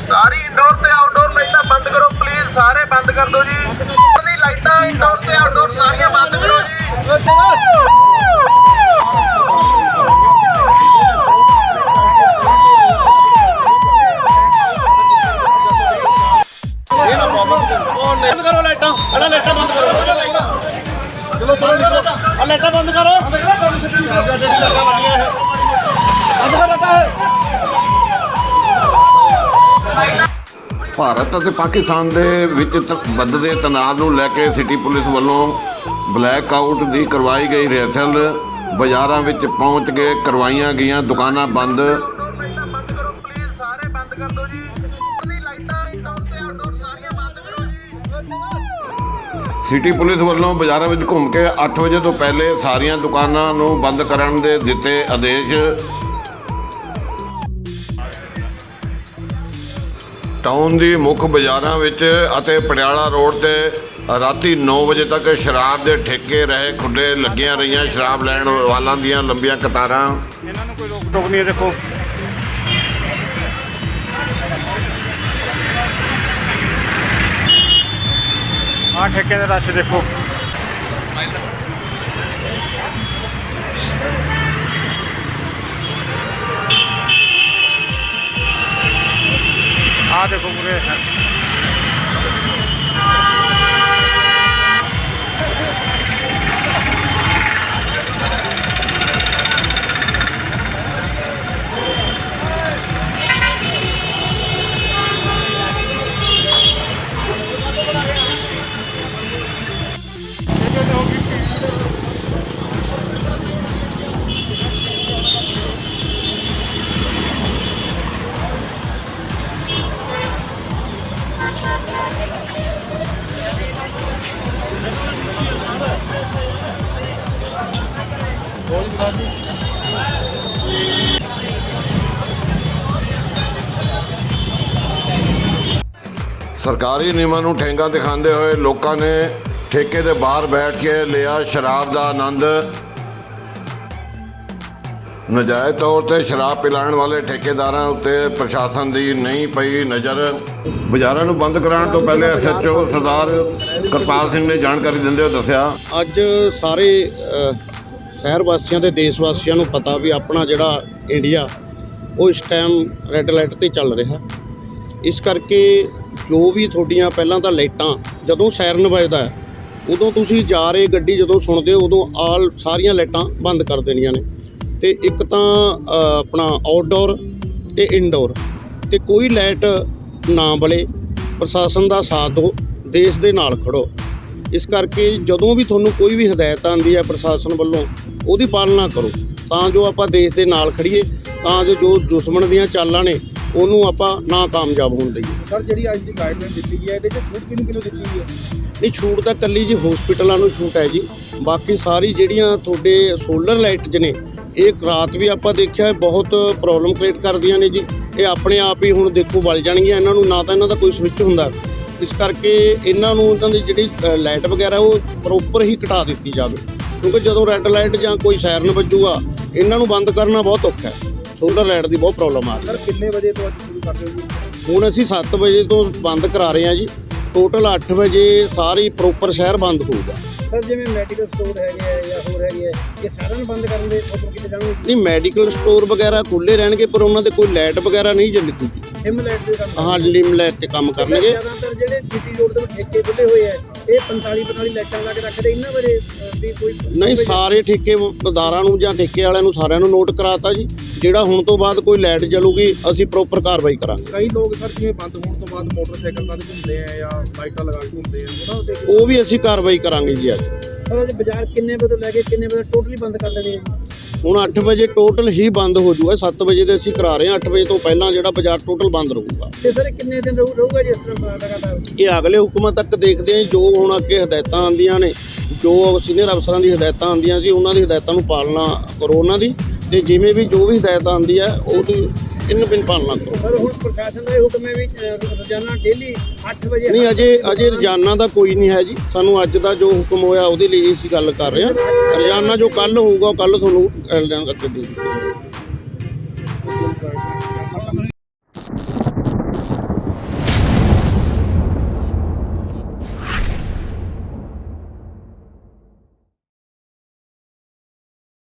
ਸਾਰੀ indoor ਤੇ outdoor ਲਾਈਟਾਂ ਬੰਦ ਕਰੋ ਪਲੀਜ਼ ਸਾਰੇ ਬੰਦ ਕਰ ਦਿਓ ਜੀ। ਸਾਰੀ ਲਾਈਟਾਂ ਇੰਡੋਰ ਤੇ ਆਊਟਡੋਰ ਸਾਰੀਆਂ ਬੰਦ ਕਰੋ ਜੀ। ਭਾਰਤ ਅਤੇ ਪਾਕਿਸਤਾਨ ਦੇ ਵਿੱਚ ਵੱਧਦੇ ਤਣਾਅ ਨੂੰ ਲੈ ਕੇ ਸਿਟੀ ਪੁਲਿਸ ਵੱਲੋਂ ਬਲੈਕ ਆਊਟ ਦੀ ਕਰਵਾਈ ਗਈ ਰਿਹਰਸਲ ਬਾਜ਼ਾਰਾਂ ਵਿੱਚ ਪਹੁੰਚ ਕੇ ਕਰਵਾਈਆਂ ਗਈਆਂ ਦੁਕਾਨਾਂ ਬੰਦ। ਸਿਟੀ ਪੁਲਿਸ ਵੱਲੋਂ ਬਾਜ਼ਾਰਾਂ ਵਿੱਚ ਘੁੰਮ ਕੇ 8 ਵਜੇ ਤੋਂ ਪਹਿਲੇ ਸਾਰੀਆਂ ਦੁਕਾਨਾਂ ਨੂੰ ਬੰਦ ਕਰਨ ਦੇ ਦਿੱਤੇ ਆਦੇਸ਼। ਟਾਊਨ ਦੀ ਮੁੱਖ ਬਾਜ਼ਾਰਾਂ ਵਿੱਚ ਅਤੇ ਪਟਿਆਲਾ ਰੋਡ ਤੇ ਰਾਤੀ 9 ਵਜੇ ਤੱਕ ਸ਼ਰਾਬ ਦੇ ਠੇਕੇ ਰਹੇ ਖੁੱਡੇ ਲੱਗੀਆਂ ਰਹੀਆਂ ਸ਼ਰਾਬ ਲੈਣ ਵਾਲਾਂ ਦੀਆਂ ਲੰਬੀਆਂ ਕਤਾਰਾਂ। ਇਹਨਾਂ ਨੂੰ ਕੋਈ ਰੋਕ ਟੋਕ ਨਹੀਂ ਹੈ, ਦੇਖੋ। ਠੇਕੇ ਦੇ ਰਸ਼ ਦੇਖੋ ਆਹ ਦੇਖੋ ਪੂਰੇ ਸਰਕਾਰੀ ਨਿਯਮਾਂ ਨੂੰ ਠੇਂਗਾ ਦਿਖਾਉਂਦੇ ਹੋਏ ਲੋਕਾਂ ਨੇ ਠੇਕੇ ਦੇ ਬਾਹਰ ਬੈਠ ਕੇ ਲਿਆ ਸ਼ਰਾਬ ਦਾ ਆਨੰਦ। ਨਜਾਇਜ਼ ਤੌਰ ਤੇ ਸ਼ਰਾਬ ਪਿਲਾਉਣ ਵਾਲੇ ਠੇਕੇਦਾਰਾਂ ਉੱਤੇ ਪ੍ਰਸ਼ਾਸਨ ਦੀ ਨਹੀਂ ਪਈ ਨਜ਼ਰ। ਬਾਜ਼ਾਰਾਂ ਨੂੰ ਬੰਦ ਕਰਾਉਣ ਤੋਂ ਪਹਿਲੇ ਐਸਐਚਓ ਸਰਦਾਰ ਕਰਪਾਲ ਸਿੰਘ ਨੇ ਜਾਣਕਾਰੀ ਦਿੰਦੇ ਹੋਏ ਦੱਸਿਆ। ਅੱਜ ਸਾਰੇ ਸ਼ਹਿਰ ਵਾਸੀਆਂ ਤੇ ਦੇਸ਼ ਵਾਸੀਆਂ ਨੂੰ ਪਤਾ ਵੀ ਆਪਣਾ ਜਿਹੜਾ ਇੰਡੀਆ, ਉਹ ਇਸ ਟਾਈਮ ਰੈੱਡ ਲਾਈਟ ਤੇ ਚੱਲ ਰਿਹਾ। ਇਸ ਕਰਕੇ ਜੋ ਵੀ ਤੁਹਾਡੀਆਂ ਪਹਿਲਾਂ ਤਾਂ ਲਾਈਟਾਂ ਜਦੋਂ ਸਾਇਰਨ ਵੱਜਦਾ ਉਦੋਂ ਤੁਸੀਂ ਜਾ ਰਹੇ ਗੱਡੀ ਜਦੋਂ ਸੁਣਦੇ ਹੋ, ਉਦੋਂ ਆਲ ਸਾਰੀਆਂ ਲਾਈਟਾਂ ਬੰਦ ਕਰ ਦੇਣੀਆਂ ਨੇ। ਤੇ ਇੱਕ ਤਾਂ ਆਪਣਾ ਆਊਟਡੋਰ ਤੇ ਇਨਡੋਰ ਤੇ ਕੋਈ ਲਾਈਟ ਨਾ ਬਲੇ, ਪ੍ਰਸ਼ਾਸਨ ਦਾ ਸਾਥ ਦਿਓ, ਦੇਸ਼ ਦੇ ਨਾਲ ਖੜੋ। ਇਸ ਕਰਕੇ ਜਦੋਂ ਵੀ ਤੁਹਾਨੂੰ ਕੋਈ ਵੀ ਹਦਾਇਤ ਆਉਂਦੀ ਹੈ ਪ੍ਰਸ਼ਾਸਨ ਵੱਲੋਂ ਉਹਦੀ ਪਾਲਣਾ ਕਰੋ। ਤਾਂ ਜੋ ਆਪਾਂ ਦੇਸ਼ ਦੇ ਨਾਲ ਖੜੀਏ ਤਾਂ ਜੋ ਜੋ ਦੁਸ਼ਮਣ ਦੀਆਂ ਚਾਲਾਂ ਨੇ ਉਹਨੂੰ ਆਪਾਂ ਨਾ ਕਾਮਯਾਬ ਹੋਣ ਦਈਏ। ਸਰ ਜਿਹੜੀ ਅੱਜ ਦੀ ਗਾਈਡਲਾਈਨ ਦਿੱਤੀ ਗਈ ਹੈ ਇਹਦੇ ਚ ਛੂਟ ਕਿਹਨੂੰ ਕਿਹਨੂੰ ਦਿੱਤੀ ਗਈ ਹੈ? ਨਹੀਂ ਛੂਟ ਤਾਂ ਕੱਲੀ ਜੀ ਹਸਪੀਟਲਾਂ ਨੂੰ ਛੂਟ ਹੈ ਜੀ। ਬਾਕੀ ਸਾਰੀ ਜਿਹੜੀਆਂ ਤੁਹਾਡੇ ਸੋਲਰ ਲਾਈਟ ਨੇ ਇਹ ਰਾਤ ਵੀ ਆਪਾਂ ਦੇਖਿਆ ਬਹੁਤ ਪ੍ਰੋਬਲਮ ਕ੍ਰੀਏਟ ਕਰਦੀਆਂ ਨੇ ਜੀ। ਇਹ ਆਪਣੇ ਆਪ ਹੀ ਹੁਣ ਦੇਖੋ ਵੱਲ ਜਾਣਗੀਆਂ। ਇਹਨਾਂ ਨੂੰ ਨਾ ਤਾਂ ਇਹਨਾਂ ਦਾ ਕੋਈ ਸਵਿਚ ਹੁੰਦਾ। ਇਸ ਕਰਕੇ ਇਹਨਾਂ ਨੂੰ ਇਹਨਾਂ ਦੀ ਜਿਹੜੀ ਲਾਈਟ ਵਗੈਰਾ ਉਹ ਪ੍ਰੋਪਰ ਹੀ ਕਟਾ ਦਿੱਤੀ ਜਾਵੇ। ਕਿਉਂਕਿ ਜਦੋਂ ਰੈੱਡ ਲਾਈਟ ਜਾਂ ਕੋਈ ਸਾਇਰਨ ਵੱਜੂਗਾ ਇਹਨਾਂ ਨੂੰ ਬੰਦ ਕਰਨਾ ਬਹੁਤ ਔਖਾ ਹੈ। ਸੋਲਰ ਲਾਈਟ ਦੀ ਬਹੁਤ ਪ੍ਰੋਬਲਮ ਆ ਰਹੀ ਹੈ। ਸਰ ਕਿੰਨੇ ਵਜੇ ਤੋਂ ਅੱਜ ਸ਼ੁਰੂ ਕਰ ਰਹੇ ਹੋ ਜੀ? ਹੁਣ ਅਸੀਂ 7 ਵਜੇ ਤੋਂ ਬੰਦ ਕਰਾ ਰਹੇ ਹਾਂ ਜੀ। ਟੋਟਲ 8 ਵਜੇ ਸਾਰੀ ਪ੍ਰੋਪਰ ਸ਼ਹਿਰ ਬੰਦ ਹੋਊਗਾ। ਸਰ ਜਿਵੇਂ ਮੈਡੀਕਲ ਸਟੋਰ ਹੈਗੇ ਆ ਜਾਂ ਹੋਰ ਹੈਗੇ ਆ ਇਹ ਸਾਰਿਆਂ ਨੂੰ ਬੰਦ ਕਰਨ ਦੇ ਆਰਡਰ ਕੀਤੇ ਜਾਣਗੇ ਨਹੀਂ ਮੈਡੀਕਲ ਸਟੋਰ ਵਗੈਰਾ ਖੁੱਲੇ ਰਹਿਣਗੇ ਪਰ ਉਹਨਾਂ ਦੇ ਕੋਈ ਲਾਈਟ ਵਗੈਰਾ ਨਹੀਂ ਚੱਲੂਗੀ ਸਿਮ ਲਾਈਟ ਦੇ ਕੰਮ ਹਾਂ ਲਿਮ ਲਾਈਟ ਤੇ ਕੰਮ ਕਰਨਗੇ। ਜ਼ਿਆਦਾਤਰ ਜਿਹੜੇ ਸਿਟੀ ਰੋਡ ਦੇ ਠੇਕੇ ਖੁੱਲੇ ਹੋਏ ਆ ਇਹ 45 45 ਲਾਈਟਾਂ ਲਾ ਕੇ ਰੱਖਦੇ ਇਹਨਾਂ ਬਾਰੇ ਵੀ ਕੋਈ ਨਹੀਂ ਸਾਰੇ ਠੇਕੇਦਾਰਾਂ ਨੂੰ ਜਾਂ ਠੇਕੇ ਵਾਲਿਆਂ ਨੂੰ ਸਾਰਿਆਂ ਨੂੰ ਨੋਟ ਕਰਾਤਾ ਜੀ। ਜਿਹੜਾ ਹੁਣ ਤੋਂ ਬਾਅਦ ਕੋਈ ਲਾਈਟ ਚੱਲੂਗੀ ਅਸੀਂ ਪ੍ਰੋਪਰ ਕਾਰਵਾਈ ਕਰਾਂਗੇ। ਕਈ ਲੋਕ ਸਰ ਜਿਵੇਂ ਬੰਦ ਹੋਣ ਤੋਂ ਬਾਅਦ ਮੋਟਰਸਾਈਕਲ ਤੇ ਘੁੰਮਦੇ ਆ ਜਾਂ ਬਾਈਕਾਂ ਲਗਾ ਕੇ ਘੁੰਮਦੇ ਆ ਉਹਨਾਂ ਦੇ ਉਹ ਵੀ ਅਸੀਂ ਕਾਰਵਾਈ ਕਰਾਂਗੇ ਜੀ ਅੱਜ। ਸਰ ਅੱਜ ਬਾਜ਼ਾਰ ਕਿੰਨੇ ਵਜੇ ਤੋਂ ਲੈ ਕੇ ਕਿੰਨੇ ਵਜੇ ਟੋਟਲੀ ਬੰਦ ਕਰ ਦੇਣੇ ਆ? ਹੁਣ 8 ਵਜੇ ਟੋਟਲ ਹੀ ਬੰਦ ਹੋ ਜਾਊਗਾ 7 ਵਜੇ ਦੇ ਅਸੀਂ ਕਰਾ ਰਹੇ ਹਾਂ 8 ਵਜੇ ਤੋਂ ਪਹਿਲਾਂ ਜਿਹੜਾ ਬਾਜ਼ਾਰ ਟੋਟਲ ਬੰਦ ਰਹੂਗਾ। ਤੇ ਸਰ ਇਹ ਕਿੰਨੇ ਦਿਨ ਰਹੂ- ਰਹੂਗਾ ਜੀ ਇਸ ਤਰ੍ਹਾਂ ਲਗਾਤਾਰ? ਇਹ ਅਗਲੇ ਹੁਕਮਾਂ ਤੱਕ ਦੇਖਦੇ ਹਾਂ ਜੀ, ਜੋ ਹੁਣ ਅੱਗੇ ਹਦਾਇਤਾਂ ਆਉਂਦੀਆਂ ਨੇ ਜੋ ਸੀਨੀਅਰ ਅਫਸਰਾਂ ਦੀ ਹਦਾਇਤਾਂ ਆਉਂਦੀਆਂ ਸੀ ਉਹਨਾਂ ਦੀ ਹਦਾਇਤਾਂ ਨੂੰ ਪਾਲਣਾ ਕਰੋ ਉਹਨਾਂ ਦੀ। ਤੇ ਜਿਵੇਂ ਵੀ ਜੋ ਵੀ ਹਦਾਇਤ ਆਉਂਦੀ ਹੈ ਉਹਦੀ ਇਨ ਬਿਨ ਪਾਲਣਾ ਕਰੋ। ਸਰ ਹੁਣ ਪ੍ਰਸ਼ਾਸਨ ਦਾ ਇਹ ਹੁਕਮ ਹੈ ਵੀ ਰੋਜ਼ਾਨਾ ਡੇਲੀ 8 ਵਜੇ ਨਹੀਂ ਅਜੇ ਅਜੇ ਰੋਜ਼ਾਨਾ ਦਾ ਕੋਈ ਨਹੀਂ ਹੈ ਜੀ। ਸਾਨੂੰ ਅੱਜ ਦਾ ਜੋ ਹੁਕਮ ਹੋਇਆ ਉਹਦੇ ਲਈ ਅਸੀਂ ਗੱਲ ਕਰ ਰਹੇ ਹਾਂ। ਰੋਜ਼ਾਨਾ ਜੋ ਕੱਲ ਹੋਊਗਾ ਕੱਲ ਤੁਹਾਨੂੰ ਅ, ਅੱਗੇ ਦੇ ਦਿੱਤੀ